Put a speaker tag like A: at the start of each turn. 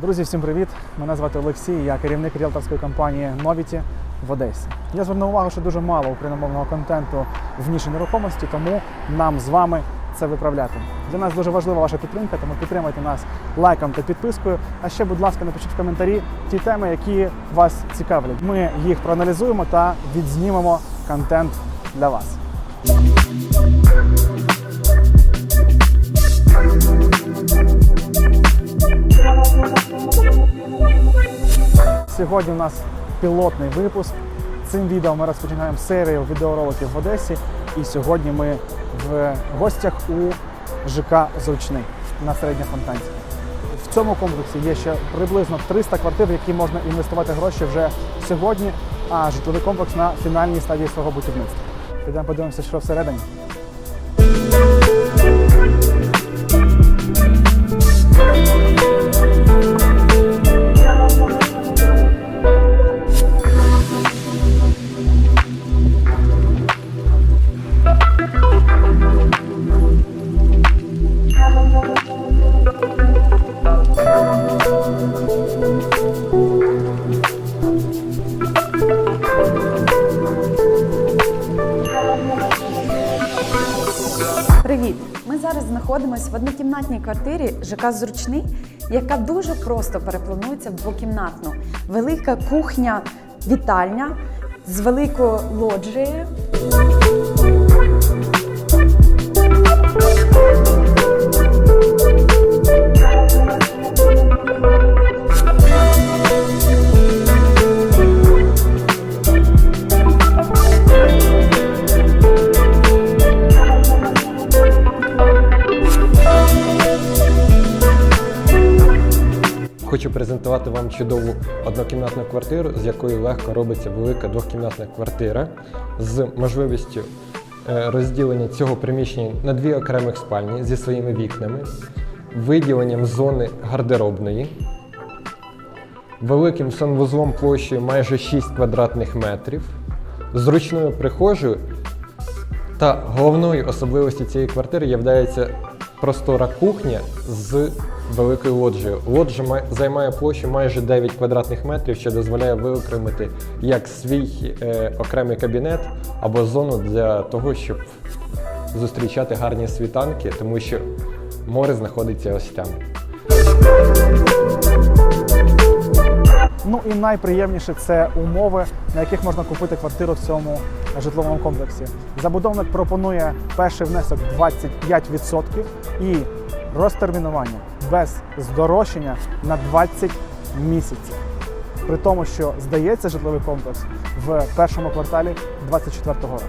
A: Друзі, всім привіт! Мене звати Олексій, я керівник ріелторської компанії Новіті в Одесі. Я звернув увагу, що дуже мало україномовного контенту в ніші нерухомості, тому нам з вами це виправляти. Для нас дуже важлива ваша підтримка, тому підтримайте нас лайком та підпискою. А ще, будь ласка, напишіть в коментарі ті теми, які вас цікавлять. Ми їх проаналізуємо та відзнімемо контент для вас. Сьогодні у нас пілотний випуск. Цим відео ми розпочинаємо серію відеороликів в Одесі. І сьогодні ми в гостях у ЖК Зручний на середній фонтанці. В цьому комплексі є ще приблизно 300 квартир, в які можна інвестувати гроші вже сьогодні, а житловий комплекс на фінальній стадії свого будівництва. Підемо подивимося, що всередині.
B: Привіт! Ми зараз знаходимося в однокімнатній квартирі ЖК Зручний, яка дуже просто перепланується в двокімнатну. Велика кухня, вітальня з великою лоджією.
C: Хочу презентувати вам чудову однокімнатну квартиру, з якою легко робиться велика двохкімнатна квартира з можливістю е, розділення цього приміщення на дві окремих спальні зі своїми вікнами, виділенням зони гардеробної, великим санвузлом площею майже 6 квадратних метрів, зручною прихожою та головною особливістю цієї квартири є простора кухня з великою лоджією. Лоджа займає площу майже 9 квадратних метрів, що дозволяє виокремити як свій е, окремий кабінет або зону для того, щоб зустрічати гарні світанки, тому що море знаходиться ось там.
A: Ну і найприємніше це умови, на яких можна купити квартиру в цьому житловому комплексі. Забудовник пропонує перший внесок 25% і розтермінування без здорожчання на 20 місяців. При тому, що здається житловий комплекс в першому кварталі 2024 року.